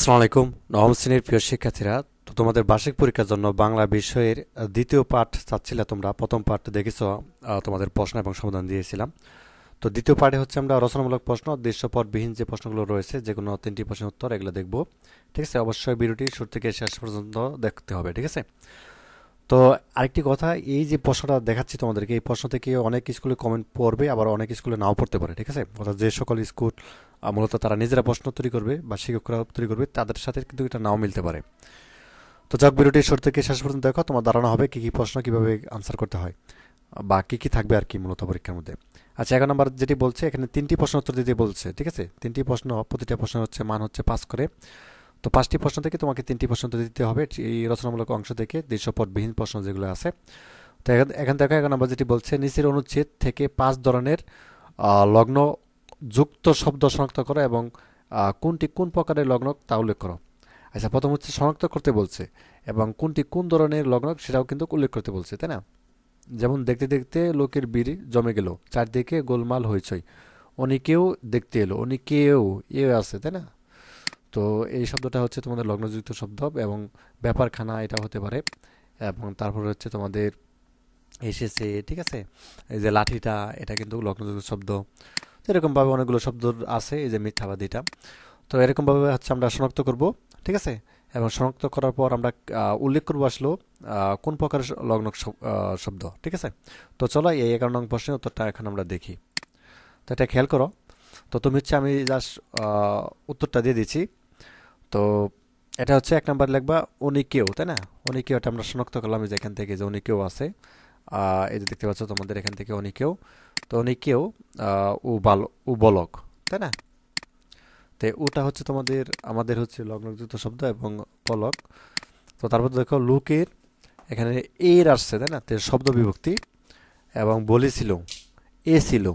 আসসালামু আলাইকুম। নবম শ্রেণির প্রিয় শিক্ষার্থীরা, তো তোমাদের বার্ষিক পরীক্ষার জন্য বাংলা বিষয়ের দ্বিতীয় পাঠ চাচ্ছিলে তোমরা। প্রথম পাঠ দেখেছ তোমাদের প্রশ্ন এবং সমাধান দিয়েছিলাম। তো দ্বিতীয় পাঠে হচ্ছে আমরা রচনামূলক প্রশ্ন, দৃশ্যপটবিহীন যে প্রশ্নগুলো রয়েছে যে কোনো তিনটি প্রশ্নের উত্তর, এগুলো দেখব। ঠিক আছে? অবশ্যই ভিডিওটি শুরু থেকে শেষ পর্যন্ত দেখতে হবে, ঠিক আছে? তো আরেকটি কথা, এই যে প্রশ্নটা দেখাচ্ছি তোমাদেরকে, এই প্রশ্ন থেকে অনেক স্কুলে কমেন্ট পড়বে, আবার অনেক স্কুলে নাও পড়তে পারে, ঠিক আছে? অর্থাৎ যে সকল স্কুল মূলত তারা নিজেরা প্রশ্ন তৈরি করবে বা শিক্ষকরা তৈরি করবে, তাদের সাথে কিন্তু এটা নাও মিলতে পারে। তো যাক, ভিডিওটি শুরু থেকে শেষ পর্যন্ত দেখো, তোমার ধারণা হবে কী কী প্রশ্ন কীভাবে আনসার করতে হয়, বা কী কী থাকবে আর কি মূলত পরীক্ষার মধ্যে। আচ্ছা এগারো নম্বর যেটি বলছে, এখানে তিনটি প্রশ্ন উত্তর দিতে বলছে, ঠিক আছে? তিনটি প্রশ্ন, প্রতিটা প্রশ্ন হচ্ছে মান হচ্ছে পাস করে। তো পাঁচটি প্রশ্ন থেকে তোমাকে তিনটি প্রশ্ন দিতে হবে এই রচনামূলক অংশ থেকে দৃশ্যপটবিহীন প্রশ্ন যেগুলো আছে। তো এখান- এখান থেকে এগারো নম্বর যেটি বলছে, নিচের অনুচ্ছেদ থেকে পাঁচ ধরনের লগ্ন যুক্ত শব্দ শনাক্ত করো এবং কোনটি কোন প্রকারের লগ্ন তা উল্লেখ করো। আচ্ছা প্রথম হচ্ছে শনাক্ত করতে বলছে এবং কোনটি কোন ধরনের লগ্ন সেটাও কিন্তু উল্লেখ করতে বলছে, তাই না? যেমন দেখতে দেখতে লোকের বীর জমে গেল, চারদিকে গোলমাল হইচই, অনেকেও দেখতে এলো, অনেকেও এ আছে, তাই না? তো এই শব্দটা হচ্ছে তোমাদের লগ্নযুক্ত শব্দ এবং ব্যাপারখানা এটা হতে পারে। এবং তারপরে হচ্ছে তোমাদের এসেছে, ঠিক আছে? এই যে লাঠিটা, এটা কিন্তু লগ্নযুক্ত শব্দ। এরকমভাবে অনেকগুলো শব্দ আছে, এই যে মিথ্যাবাদীটা তো এরকমভাবে হচ্ছে আমরা শনাক্ত করব, ঠিক আছে? এবং শনাক্ত করার পর আমরা উল্লেখ করব আসলো কোন প্রকার লগ্ন শব- শব্দ, ঠিক আছে? তো চলো এই এগারো নং প্রশ্নের উত্তরটা এখন আমরা দেখি। তো এটা খেয়াল করো। তো তুমি হচ্ছে আমি জাস্ট উত্তরটা দিয়ে দিচ্ছি। তো এটা হচ্ছে এক নাম্বার লিখবা উনি কেউ তাই না? উনি কেউ এটা আমরা শনাক্ত করলাম যে এখান থেকে যে উনি কেউ আছে। এই যে দেখতে পাচ্ছ তোমাদের এখান থেকে উনি কেউ তো উনি কেউ আহ, ও বাল ও বলক তাই না? তো ওটা হচ্ছে তোমাদের আমাদের হচ্ছে লগ্নযুক্ত শব্দ এবং পলক তো তারপর দেখো লুকের এখানে এর আসছে তাই না? তো শব্দ বিভক্তি এবং বলেছিল এ ছিল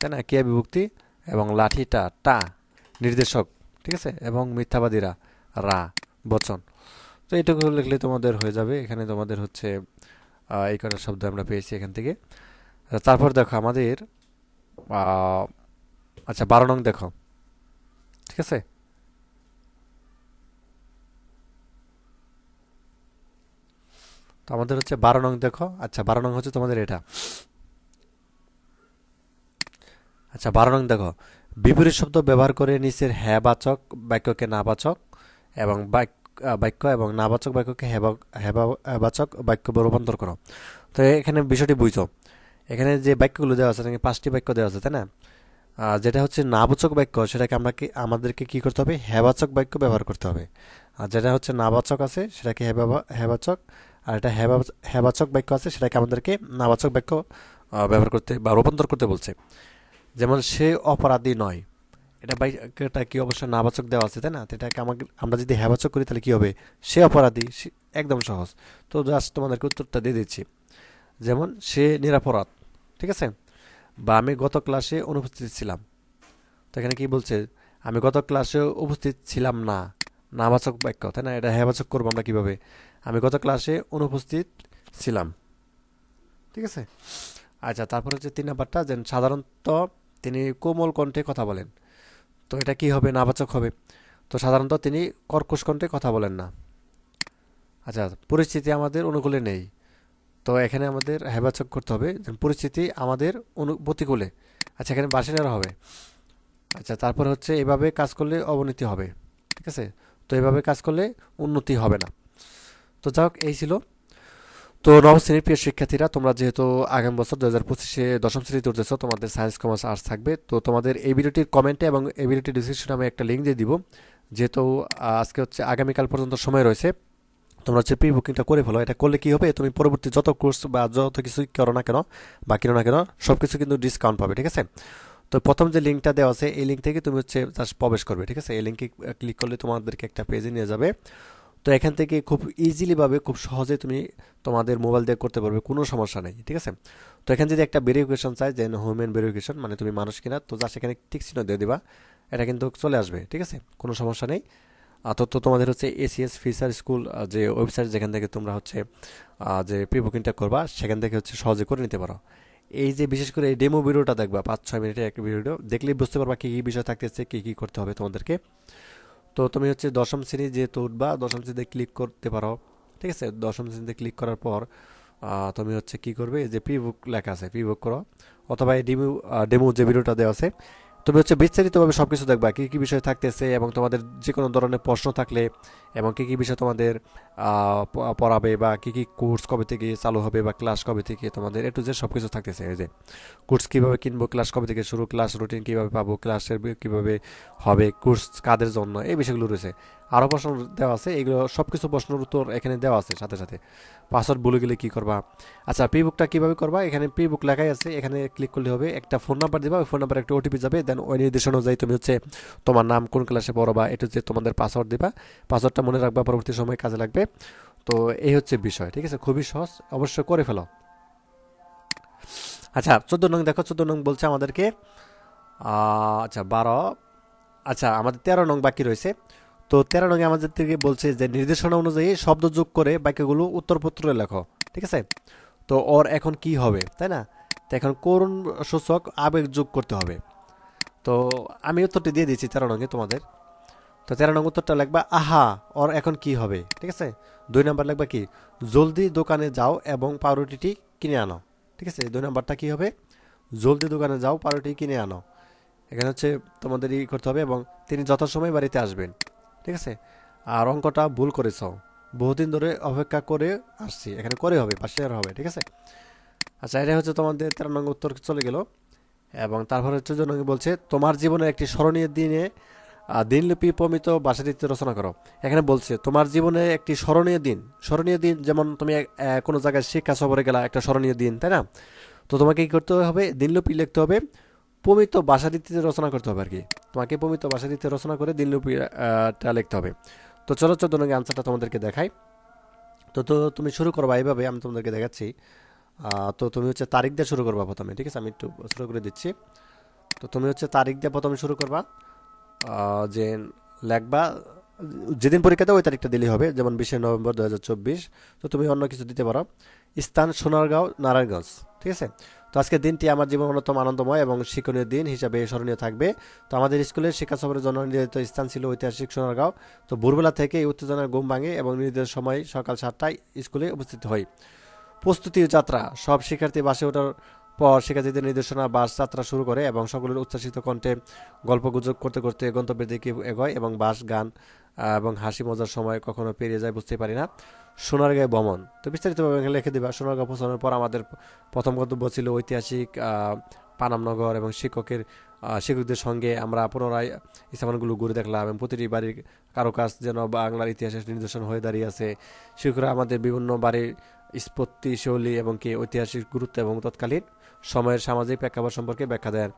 তাই না? কে বিভক্তি? এবং লাঠিটা টা নির্দেশক ঠিক আছে? এবং মিথ্যাবাদীরা, রা, বচন। তো এইটুকু লিখলে তোমাদের হয়ে যাবে। এখানে তোমাদের হচ্ছে এই কটা শব্দ আমরা পেয়েছি এখান থেকে। তারপর দেখো আমাদের আচ্ছা বারো নং দেখো। ঠিক আছে? তো আমাদের হচ্ছে বারো নং দেখো। আচ্ছা বারো নং হচ্ছে তোমাদের এটা। আচ্ছা বারো নং দেখো। বিপরীত শব্দ ব্যবহার করে নিচের হ্যাঁ বাচক বাক্যকে না বাচক এবং বাক- বাক্য এবং নাবাচক বাক্যকে হ্যাবা- হ্যাবা- হ্যাবাচক বাক্য রূপান্তর করো। তো এখানে বিষয়টি বুঝো। এখানে যে বাক্যগুলো দেওয়া আছে নাকি পাঁচটি বাক্য দেওয়া আছে, তাই না? যেটা হচ্ছে নাবাচক বাক্য, সেটাকে আমরা কি, আমাদেরকে কি করতে হবে? হ্যাবাচক বাক্য ব্যবহার করতে হবে। আর যেটা হচ্ছে নাবাচক আছে, সেটাকে হ্যাবা- হ্যাবাচক, আর এটা হ্যাবা- হ্যাবাচক বাক্য আছে, সেটাকে আমাদেরকে নাবাচক বাক্য ব্যবহার করতে বা রূপান্তর করতে বলছে। যেমন সে অপরাধী নয়। এটা বাক্যটা কি অবশ্যই নাবাচক দেওয়া আছে, তাই না? এটাকে আমাকে, আমরা যদি হ্যাবাচক করি, তাহলে কি হবে? সে অপরাধী একদম সহজ। তো জাস্ট তোমাদেরকে উত্তরটা দিয়ে দিচ্ছি। যেমন সে নিরাপরাধ, ঠিক আছে? বা আমি গত ক্লাসে অনুপস্থিত ছিলাম। তো এখানে কী বলছে? আমি গত ক্লাসে উপস্থিত ছিলাম না। নাবাচক বাক্য, তাই না? এটা হ্যাবাচক করব আমরা কীভাবে? আমি গত ক্লাসে অনুপস্থিত ছিলাম। ঠিক আছে? আচ্ছা তারপর হচ্ছে তিন নাম্বারটা, যেন সাধারণত তিনি কোমল কণ্ঠে কথা বলেন। তো এটা কি হবে? নাবাচক হবে? তো সাধারণত তিনি কর্কশ কণ্ঠে কথা বলেন না। আচ্ছা পরিস্থিতি আমাদের অনুকূলে নেই। তো এখানে আমাদের হেবাচক করতে হবে পরিস্থিতি আমাদের অনু, প্রতিকূলে। আচ্ছা এখানে বাসিনারা হবে। আচ্ছা তারপর হচ্ছে এভাবে কাজ করলে অবনতি হবে। ঠিক আছে? তো এভাবে কাজ করলে উন্নতি হবে না। তো যাই হোক, এই ছিল তো নবম শ্রেণির প্রিয় শিক্ষার্থীরা, তোমরা যেহেতু আগামী বছর দু হাজার পঁচিশে দশম শ্রেণীতে উঠতেছো তোমাদের সায়েন্স কমার্স আর্টস থাকবে। তো তোমাদের এই ভিডিওটির কমেন্টে এবং এই ভিডিওটির ডিসক্রিপশনে আমি একটা লিঙ্ক দিয়ে দিব। যেহেতু আজকে হচ্ছে আগামীকাল পর্যন্ত সময় রয়েছে, তোমরা হচ্ছে প্রি বুকিংটা করে ফেলো। এটা করলে কি হবে, তুমি পরবর্তী যত কোর্স বা যত কিছু করো না কেন, বা কিনো না কেন সব কিছু কিন্তু ডিসকাউন্ট পাবে, ঠিক আছে? তো প্রথম যে লিঙ্কটা দেওয়া আছে, এই লিঙ্ক থেকে তুমি হচ্ছে প্রবেশ করবে, ঠিক আছে? এই লিঙ্কে ক্লিক করলে তোমাদেরকে একটা পেজে নিয়ে যাবে। তো এখান থেকে খুব ইজিলিভাবে খুব সহজে তুমি তোমাদের মোবাইল দিয়ে করতে পারবে, কোনো সমস্যা নেই, ঠিক আছে? তো এখানে যদি একটা ভেরিফিকেশন চাই যে হোমেন ভেরিফিকেশন মানে তুমি মানুষ কিনা, তো যা সেখানে টিক চিহ্ন দিয়ে দিবা, এটা কিন্তু চলে আসবে, ঠিক আছে? কোনো সমস্যা নেই। আর তো তো তোমাদের হচ্ছে এসিএস ফিচার স্কুল যে ওয়েবসাইট যেখান থেকে তোমরা হচ্ছে যে প্রি বুকিংটা করবা, সেখান থেকে হচ্ছে সহজে করে নিতে পারো। এই যে বিশেষ করে এই ডেমো ভিডিওটা দেখবা, পাঁচ, ছয় মিনিটের একটা ভিডিও দেখলেই বুঝতে পারবা কী কী বিষয় থাকতেছে, কী কী করতে হবে তোমাদেরকে। তো তুমি হচ্ছে দশম শ্রেণি যেহেতু উঠবা, দশম শ্রেণীতে ক্লিক করতে পারো। ঠিক আছে? দশম শ্রেণীতে ক্লিক করার পর তুমি হচ্ছে কি করবে? যে পি বুক লেখা আছে পি বুক করো। অথবা এই ডিমু ডেমো যে ভিডিওটা দেওয়া আছে, তুমি হচ্ছে বিস্তারিতভাবে সব কিছু দেখবা, কী কী বিষয় থাকতেছে এবং তোমাদের যে কোনো ধরনের প্রশ্ন থাকলে এবং কী কী বিষয় তোমাদের পড়াবে বা কী কী কোর্স কবে থেকে চালু হবে বা ক্লাস কবে থেকে তোমাদের একটু যে সব কিছু থাকতেছে, এই যে কোর্স কীভাবে কিনবো ক্লাস কবে থেকে শুরু ক্লাস রুটিন কীভাবে পাবো ক্লাসের কীভাবে হবে কোর্স কাদের জন্য, এই বিষয়গুলো রয়েছে। আরও প্রশ্ন দেওয়া আছে, এগুলো সব কিছু প্রশ্নের উত্তর এখানে দেওয়া আছে সাথে সাথে। পাসওয়ার্ড ভুলে গেলে কী করবা? আচ্ছা পি বুকটা কীভাবে করবা? এখানে পি বুক লেখাই আছে, এখানে ক্লিক করলে হবে, একটা ফোন নাম্বার দিবা, ওই ফোন নাম্বার একটা ওটিপি যাবে দেন ওই নির্দেশ অনুযায়ী তুমি হচ্ছে তোমার নাম কোন ক্লাসে পড়বা এটা হচ্ছে তোমাদের পাসওয়ার্ড দিবা। পাসওয়ার্ডটা মনে রাখবা, পরবর্তী সময় কাজে লাগবে। তো এই হচ্ছে বিষয়, ঠিক আছে? খুবই সহজ অবশ্যই করে ফেলো। আচ্ছা চোদ্দ নং, দেখো, চোদ্দ নং বলছে আমাদেরকে আচ্ছা বারো আচ্ছা আমাদের তেরো নং বাকি রয়েছে। তো তেরো নং আমাদের থেকে বলছে যে, নির্দেশনা অনুযায়ী শব্দ যোগ করে বাক্যগুলো উত্তরপত্রে লেখো, ঠিক আছে? তো ওর এখন কি হবে, তাই না? তো এখন করুণ সূচক আবেগ যোগ করতে হবে। তো আমি উত্তরটি দিয়ে দিয়েছি তেরো নঙ্গে তোমাদের। তো তেরো নং উত্তরটা লিখবা, আহা, ওর এখন কি হবে? ঠিক আছে? দুই নাম্বার লিখবা কি, জলদি দোকানে যাও এবং পাউরুটিটি কিনে আনো। ঠিক আছে? দুই নাম্বারটা কি হবে, জলদি দোকানে যাও, পাউরুটি কিনে আনো। এখানে হচ্ছে তোমাদের ই করতে হবে এবং তিনি যথাসময় বাড়িতে আসবেন। ঠিক আছে? আর অঙ্কটা ভুল করেছ। বহুদিন ধরে অপেক্ষা করে আসছি। এখানে করে হবে পাশে আর হবে। ঠিক আছে? আচ্ছা এটা হচ্ছে তোমাদের তেরো নং উত্তর চলে গেল। এবং তারপরে হচ্ছে জন্য বলছে, তোমার জীবনের একটি স্মরণীয় দিনে দিনলিপি প্রমিত ভাষাটিতে রচনা করো। এখানে বলছে, তোমার জীবনে একটি স্মরণীয় দিন। স্মরণীয় দিন যেমন তুমি কোনো জায়গায় শিক্ষা সফরে গেলা, একটা স্মরণীয় দিন, তাই না? তো তোমাকে কী করতে হবে? দিনলিপি লিখতে হবে প্রমিত ভাষাটিতে রচনা করতে হবে আর কি তোমাকে প্রমিত ভাষাটিতে রচনা করে দিনলিপিটা লিখতে হবে। তো চলো চোদ্দ নঙ্গে আনসারটা তোমাদেরকে দেখাই। তো তো তুমি শুরু করবা এইভাবে, আমি তোমাদেরকে দেখাচ্ছি। তো তুমি হচ্ছে তারিখ দিয়ে শুরু করবা প্রথমে, ঠিক আছে? আমি একটু শুরু করে দিচ্ছি। তো তুমি হচ্ছে তারিখ দিয়ে প্রথমে শুরু করবা। যে লেখবা, যেদিন পরীক্ষা দেয় ওই তারিখটা দিলেই হবে, যেমন বিশে নভেম্বর দু তো তুমি অন্য কিছু দিতে পারো। স্থান সোনারগাঁও, নারায়ণগঞ্জ, ঠিক আছে? তো আজকের দিনটি আমার জীবন অন্যতম আনন্দময় এবং শিক্ষণীয় দিন হিসাবে স্মরণীয় থাকবে। তো আমাদের স্কুলের শিক্ষা সফরের জন্য নির্ধারিত স্থান ছিল ঐতিহাসিক সোনারগাঁও। তো ভোরবেলা থেকে এই উত্তেজনার ঘুম ভাঙে এবং নির্ধারিত সময় সকাল সাতটায় স্কুলে উপস্থিত হয় প্রস্তুতি যাত্রা, সব শিক্ষার্থী বাসে ওঠার পর শিক্ষার্থীদের নির্দেশনা বাস যাত্রা শুরু করে এবং সকলের উচ্ছ্বাসিত কণ্ঠে গল্প গুজব করতে করতে গন্তব্যের দিকে এগোয় এবং বাস, গান এবং হাসি মজার সময় কখনো পেরিয়ে যায় বুঝতে পারি না। সোনারগাঁও ভ্রমণ। তো বিস্তারিতভাবে লিখে দিবা, সোনারগাঁও পৌঁছানোর পর আমাদের প্রথম গন্তব্য ছিল ঐতিহাসিক পানামনগর এবং শিক্ষকের শিক্ষকদের সঙ্গে আমরা পুনরায় স্থাপনগুলো ঘুরে দেখলাম এবং প্রতিটি বাড়ির কারুকাজ যেন বাংলার ইতিহাসের নিদর্শন হয়ে দাঁড়িয়ে আছে। শিক্ষকরা আমাদের বিভিন্ন বাড়ির স্পত্তি শৈলী এবং কি ঐতিহাসিক গুরুত্ব এবং তৎকালীন সময়ের সামাজিক প্রেক্ষাপট সম্পর্কে ব্যাখ্যা দেন।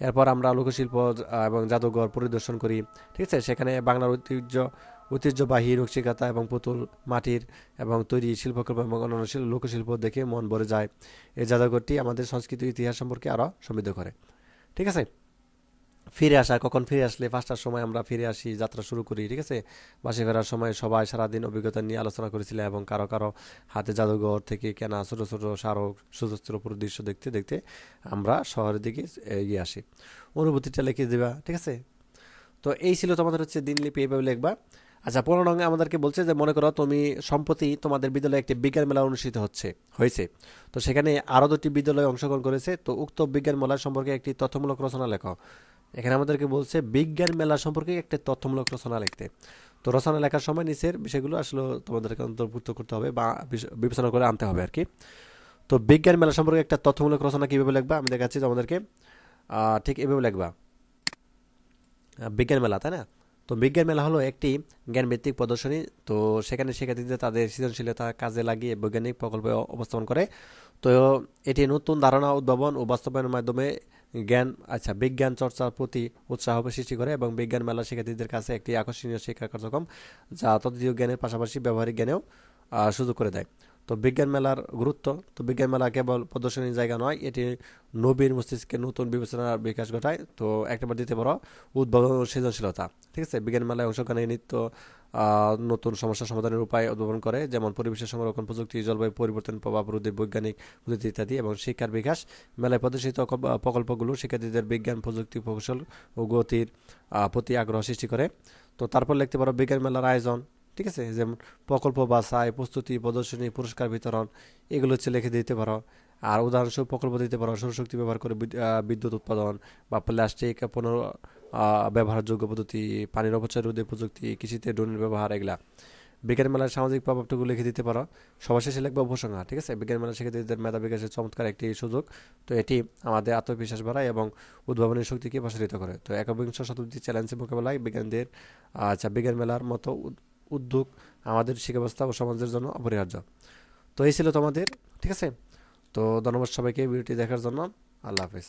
এরপর আমরা লোকশিল্প এবং জাদুঘর পরিদর্শন করি। ঠিক আছে? সেখানে বাংলার ঐতিহ্য, ঐতিহ্যবাহী নকশিকাতা এবং পুতুল, মাটির এবং তৈরি শিল্পকর্ম এবং অন্যান্য শিল- লোকশিল্প দেখে মন ভরে যায়। এই জাদুঘরটি আমাদের সংস্কৃতি ইতিহাস সম্পর্কে আরও সমৃদ্ধ করে। ঠিক আছে? ফিরে আসা, কখন ফিরে আসলে পাঁচটার সময় আমরা ফিরে আসি, যাত্রা শুরু করি, ঠিক আছে? বাসে ফেরার সময় সবাই সারাদিন অভিজ্ঞতা নিয়ে আলোচনা করেছিলাম এবং কারও কারও হাতে জাদুঘর থেকে কেনা ছোট ছোট স্মারক সুস্থির উপর দৃশ্য দেখতে দেখতে আমরা শহরের দিকে এগিয়ে আসি। অনুভূতিটা লিখে দেবা, ঠিক আছে? তো এই ছিল তোমাদের হচ্ছে দিনলিপি এইভাবে লিখবা। আচ্ছা পনেরো রঙে আমাদেরকে বলছে যে, মনে করো তুমি সম্প্রতি তোমাদের বিদ্যালয়ে একটি বিজ্ঞান মেলা অনুষ্ঠিত হচ্ছে, হয়েছে। তো সেখানে আরও দুটি বিদ্যালয় অংশগ্রহণ করেছে। তো উক্ত বিজ্ঞান মেলা সম্পর্কে একটি তথ্যমূলক রচনা লেখো। এখানে আমাদেরকে বলছে, বিজ্ঞান মেলা সম্পর্কে একটা তথ্যমূলক রচনা লিখতে। তো রচনা লেখার সময় নিচের বিষয়গুলো আসলে তোমাদেরকে অন্তর্ভুক্ত করতে হবে বা বিবেচনা করে আনতে হবে আর কি। তো বিজ্ঞান মেলা সম্পর্কে একটা তথ্যমূলক রচনা কীভাবে লিখবা, আমি দেখাচ্ছি তোমাদেরকে। ঠিক এভাবে লিখবা। বিজ্ঞান মেলা, তাই না? তো বিজ্ঞান মেলা হলো একটি জ্ঞানভিত্তিক প্রদর্শনী। তো সেখানে শিক্ষার্থীদের তাদের সৃজনশীলতা কাজে লাগিয়ে বৈজ্ঞানিক প্রকল্পে উপস্থাপন করে। তো এটি নতুন ধারণা, উদ্ভাবন ও বাস্তবায়নের মাধ্যমে জ্ঞান আচ্ছা বিজ্ঞান চর্চার প্রতি উৎসাহ সৃষ্টি করে এবং বিজ্ঞান মেলা শিক্ষার্থীদের কাছে একটি আকর্ষণীয় শিক্ষা কার্যক্রম যা তত্ত্বীয় জ্ঞানের পাশাপাশি ব্যবহারিক জ্ঞানেও সুযোগ করে দেয়। তো বিজ্ঞান মেলার গুরুত্ব, তো বিজ্ঞান মেলা কেবল প্রদর্শনীর জায়গা নয়, এটি নবীন মস্তিষ্কে নতুন বিবেচনার বিকাশ ঘটায়। তো একটাবার দিতে পারো, উদ্ভাবন ও সৃজনশীলতা। ঠিক আছে? বিজ্ঞান মেলায় অংশগ্রহণে নিত্য নতুন সমস্যা সমাধানের উপায় উদ্ভাবন করে, যেমন পরিবেশের সংরক্ষণ, প্রযুক্তি, জলবায়ু পরিবর্তন, প্রভাব রোধে বৈজ্ঞানিক পদ্ধতি ইত্যাদি এবং শিক্ষার বিকাশ। মেলায় প্রদর্শিত প্রকল্পগুলো শিক্ষার্থীদের বিজ্ঞান, প্রযুক্তি, কৌশল ও গতির প্রতি আগ্রহ সৃষ্টি করে। তো তারপর লিখতে পারো বিজ্ঞান মেলার আয়োজন। ঠিক আছে? যেমন প্রকল্প বাছাই, প্রস্তুতি, প্রদর্শনী, পুরস্কার বিতরণ, এগুলো হচ্ছে লিখে দিতে পারো। আর উদাহরণস্বরূপ প্রকল্প দিতে পারো সৌরশক্তি ব্যবহার করে বিদ- বিদ্যুৎ উৎপাদন বা প্লাস্টিক পুনর ব্যবহারযোগ্য পদ্ধতি, পানির অপচয় রোধে প্রযুক্তি, কৃষিতে ড্রোনের ব্যবহার, এগুলা। বিজ্ঞান মেলার সামাজিক প্রভাবটুকু লিখে দিতে পারো। সবার শেষে লিখবে উপসংহার, ঠিক আছে? বিজ্ঞান মেলা শিক্ষার্থীদের মেধা বিকাশের চমৎকার একটি সুযোগ। তো এটি আমাদের আত্মবিশ্বাস বাড়ায় এবং উদ্ভাবনী শক্তিকে প্রসারিত করে। তো একবিংশ শতাব্দীর চ্যালেঞ্জের মোকাবেলায় বিজ্ঞানদের আচ্ছা বিজ্ঞান মেলার মতো উদ্যোগ আমাদের শিক্ষা ব্যবস্থা ও সমাজের জন্য অপরিহার্য। তো এই ছিল তোমাদের, ঠিক আছে? তো ধন্যবাদ সবাইকে ভিডিওটি দেখার জন্য। আল্লাহ হাফেজ।